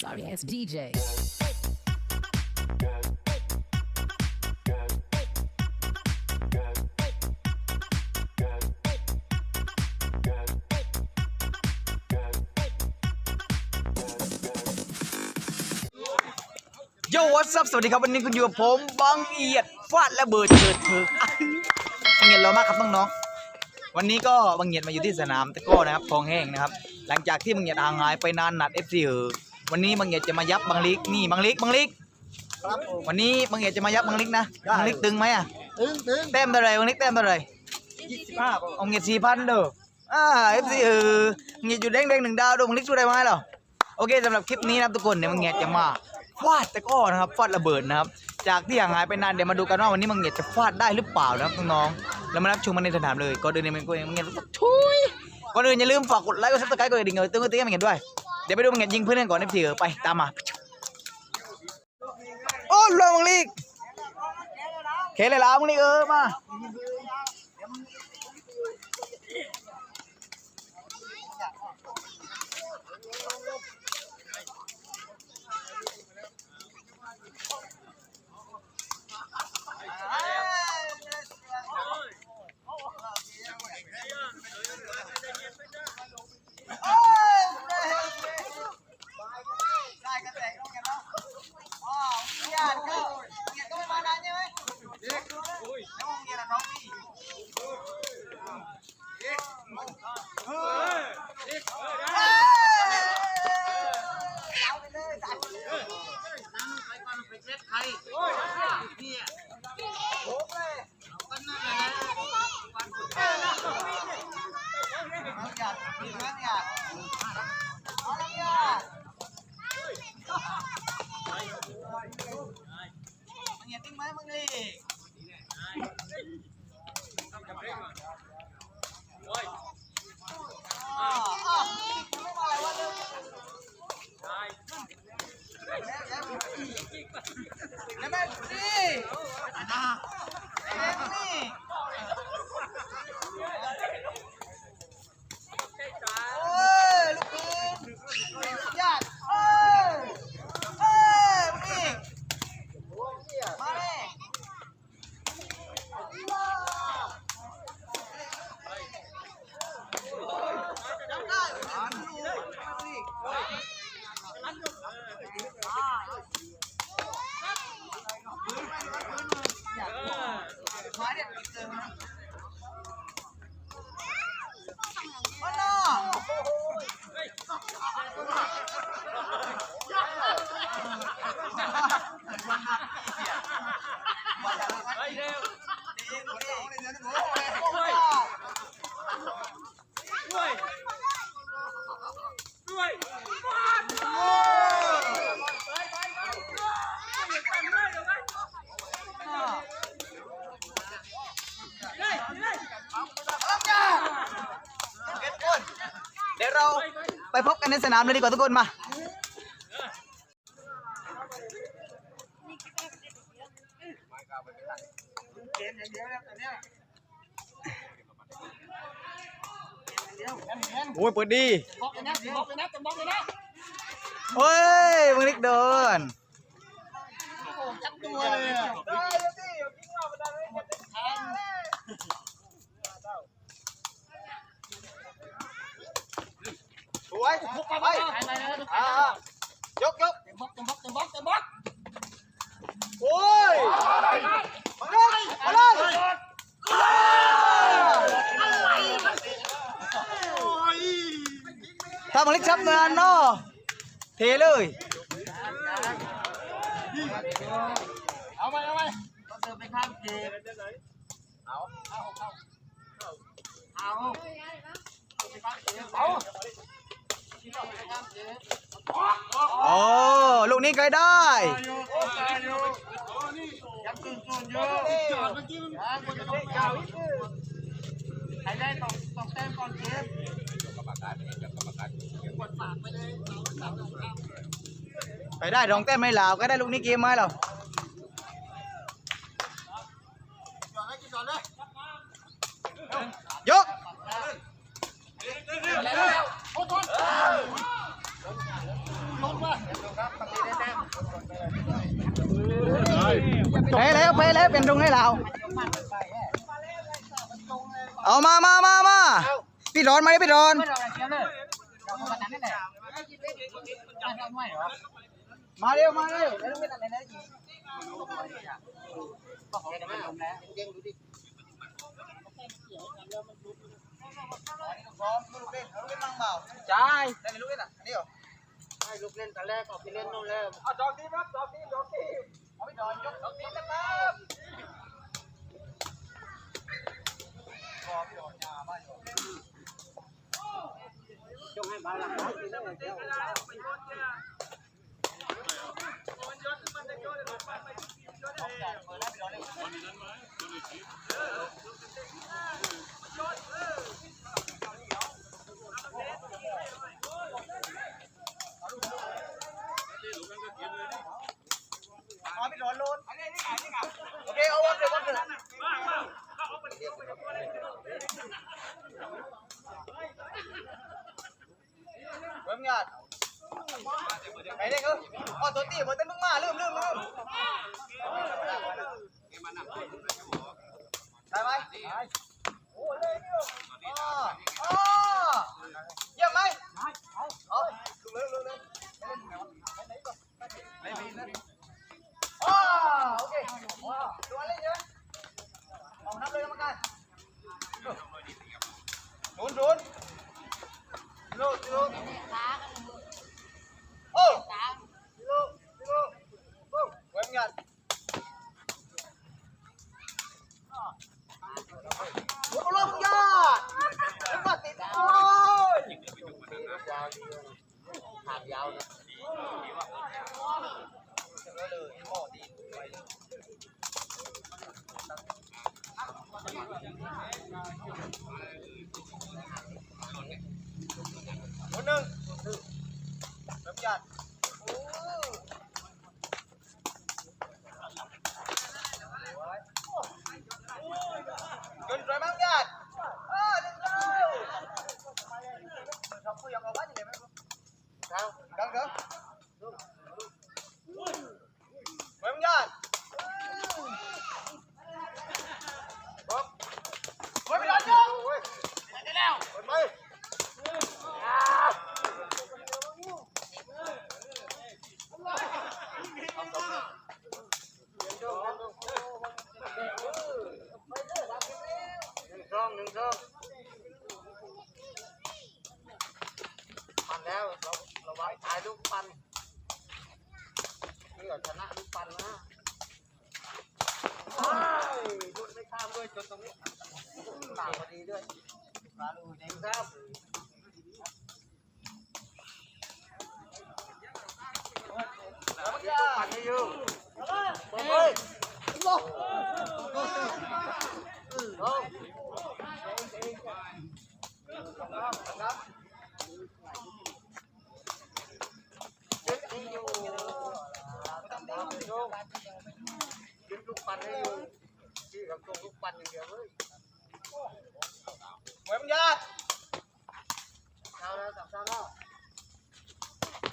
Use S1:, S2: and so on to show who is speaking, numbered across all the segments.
S1: Sorry it's DJ.
S2: โยวัสซับสวัสดีครับวันนี้คุณอยู่กับผมบังเอียดฟาดและเบิดเกิดเถิกอะบังเอียดรอมากครับน้องๆวันนี้ก็บังเอียดมาอยู่ที่สนามตะกร้อนะครับทองแห้งนะครับ หลังจากที่บังเอียดห่างหายไปนานหนัดเอฟซีเออวันนี้บังเอียดจะมายับบังลิกนี่บังลิกบังลิก
S3: ครับผม
S2: วันนี้บังเอียดจะมายับบังลิกนะ
S3: ได้
S2: บังลิกตึงไหมอะ
S3: ตึงตึง
S2: แต้มเท่าไหรบังลิกแต้มเท่าไหร
S3: ยี่สิบห้า
S2: เอาเงียดสี่พันเด้ออ่าเอฟซีเออเงียดอยู่แดงแดงๆหนึ่งดาวดูบังลิกสู้ได้ไหมเหรอโอเคสำหรับคลิปนี้นะครับทุกคนเดี๋ยวบังเอียดจะมา ฟาดตะก้อนะครับฟาดระเบิดนะครับ จากที่ห่างหายไปนานเดี๋ยวมาดูกันว่าวันนี้มังเงียดจะฟาดได้หรือเปล่านะครับน้องๆแล้วมารับชมมันในสนามเลยก่อนอื่นเนี่ยมันก็มังเงียดทุยก่อนอื่นอย่าลืมฝากกดไลค์กดซับสไครต์กดกระดิ่งเออตึ้งตึ้งมังเงียดด้วยเดี๋ยวไปดูมังเงียดยิงเพื่อนก่อนเอฟซีเออไปตามมาโอ้ลงมังลีกเคเลยแล้วมังลีกเออมา มาเนี่ยเจอมาโอ้โห เดี๋ยวเรา ไปพบกันในสนามเลยดีกว่าทุกคนมาโอ้ยเปิดดี
S3: บล็อกเลยนะบล็อกเลยนะบล็อกเลยนะ
S2: เฮ้ยมึงนิกเดิน
S3: โอ้จับตัวเลยอะ
S2: สวย
S3: บุกไป
S2: ไป
S3: ไปไปเลย
S2: อ่ายกยก
S3: เต็มบล็อกเต็มบล็อกเต็มบล็อกเต็มบล็อก
S2: โอ้ยมาเลยมาเลยถ้ามึงนิกชับเงินเนาะเทเลย
S3: เอาไปเอาไปต้องเดินไปข้ามเกมเอาเอาเอาเอาไปข้ามเกมเอา
S2: โอ้ลูกนี้ใครได้
S3: อยู่อยู่ยังตื่นตื่นอยู่จอดเมื่อกี้มันคนจะต้องยาวใครได้ตองต้องแต้มก่อนเกมกรรมการกรรมการกดฝากไปเลย
S2: ไปได้รองแต้มไม่ลาวก็ได้ลูกนี้เกมไหมเรา
S3: จอดให้กินจอดเย
S2: ยก
S3: โอ้โหลงมาครับตรงนี้ได้แต้ม
S2: ไปแล้วไปแล้วเป็น ตรงให้เรา เอามามามามาพี่รอนมาดิพี่รอน มาเร็วมาเร็วแล้วไม่ตัดเลยนะจีพร้อมลูกเล่นลูกเล่นมั่งเปล่าใช่ได้ลูกเล่นอะอันนี้เหรอ
S3: ให้ลูกเล่นแต่แรกออกไปเล่นนู่นแล้ว
S2: เอาดอกทีครับดอกทีดอกทีเอาไปดอนยกดอกทีนะครับพอพี่ดอนยาบ้านอยู่
S3: จงให้บาลังนะที่นั่นเดียว
S2: เอาพี่ดอนโลนโอเคเอาวันเดี๋ยววันเดี๋ยวเบิ่มงาน ไอ้เด็กเอออ๋อตัวตีมันเต้นมึงมาลืมลืมลืมได้ไหมโอ้เลยนี่อ๋ออ๋อเยี่ยมไหมเอาเร็วเร็วเร็วไม่มีนะอ๋อโอเคว้าวดูอะไรเยอะเอานับเลยกรรมการศูนย์ศูนย์ศูนย์ศูนย์โอ้ศูนย์ศูนย์โอ้เว้ยงานโอ้ลงยอดมาติดโอ้ย
S3: หางยาวนะ
S2: คนหนึ่งน้ำยัดจนสวยมากยัดเออดึงเข้าชอบคุยกับเราบ้านยังไงไหมครับ
S3: เท้า
S2: ดังเด้อสวยมากยัดบอกสวยไม่ได้ยัง
S3: โอ้ย
S2: แล้ว
S3: ไปไปหนึ่งช่องหนึ่งช่องปั่นแล้วเราเราไว้ ถ่ายลูกปันนี่เราชนะลูกปันนะลุดไม่ข้ามด้วยจนตรงนี้ต่างพอดีด้วย
S2: มาดูเด็ก
S3: ครับ
S2: สวยมากยั
S3: ปั่น
S2: ด
S3: ให้ยู่เปิดเลยลงลง
S2: ครับ
S3: เช็คให้อยู่ตามตามเลยโยมกินลูกปั่นให้อยู่ที่กับตรงลูกปั่นอย่างเดียวเลย
S2: สวยมากยัด
S3: เช้าแล้วสับเช้าแล้ว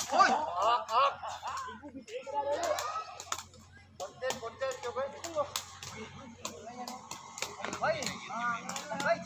S2: โอ้ย
S3: ออกออกคนเต้นคนเต้นจบไป
S2: เฮ้ยเฮ้ยเ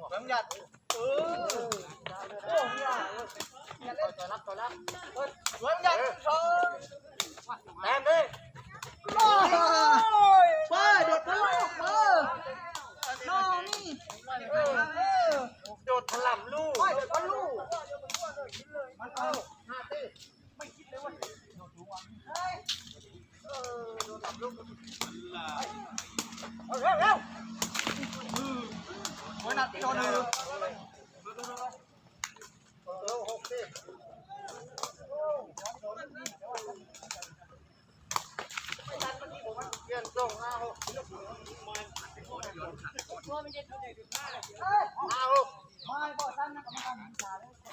S2: นทำไมเช็คเช็คโอเคนะครั
S3: ด
S2: วยมากยัดผ่านหัวเลยลูกน้องยัดเออต้นทีลูกยัดดีเต้าดีเต้าสวยมากยัดเออโอ้ยยัดยัด
S3: ต่
S2: เล่
S3: อนต่อรับต่อรับ
S2: เฮ้ยสวยมากยัดชน
S3: แต้มดิ
S2: โอ้ยเปิดโดดทะลุเออน้องนี่เออเออ
S3: โดดถล่ำลูก
S2: ไม่โดดทะลุ
S3: มันเอา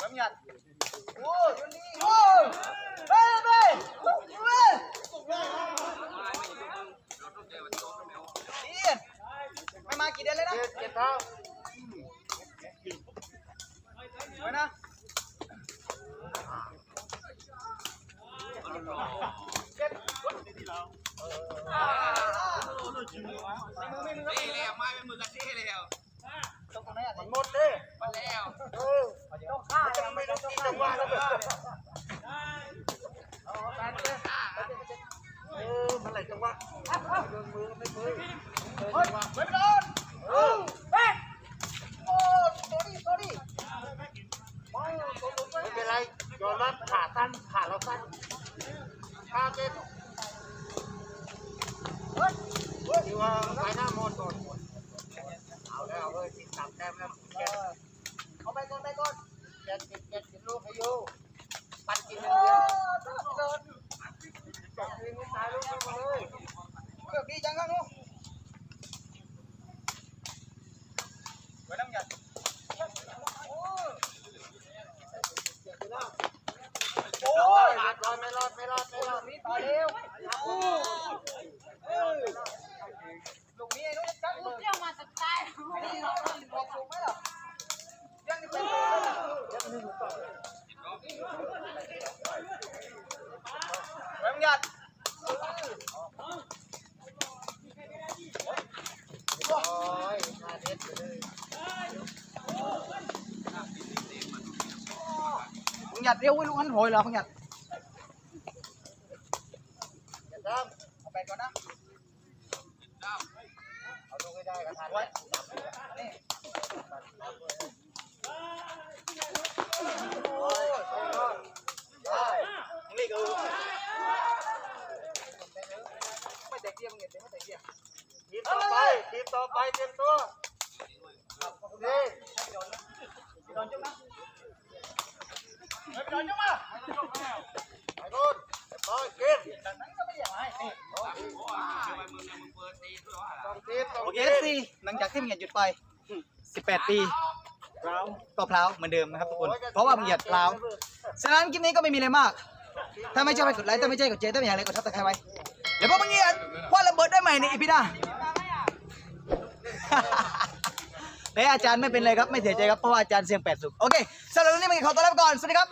S3: น้ำ
S2: ยันโอ้
S3: ยนี่
S2: โอ้ยไปไปไปนี่ไม่มากี่เดือนเลยนะ
S3: เจ็ดเท้า
S2: ไว้นะ
S3: Nhật yêu cái lũ ăn hồi là không Nhật. โอ
S2: เคสิหลังจากที่มึงหยุดไป 18 ปีก็พล้าเหมือนเดิมนะครับทุกคน เพราะว่ามึงหยดเพล้าฉะนั้นคลิปนี้ก็ไม่มีอะไรมาก ถ้าไม่ชอบไปกดไลค์ถ้าไม่ใช่กดเจถ้าไม่อยากอะไรกดทับตะไคร้ไว้เดี๋ยวพวกมึงเงียดคว้าระเบิดได้ใหม่ในอีพีหน้าแพ้อาจารย์ไม่เป็นไรครับไม่เสียใจครับเพราะว่าอาจารย์เสียงแปดสุกโอเคสำหรับวันนี้มึงขอตัวลาไปก่อนสวัสดีครับ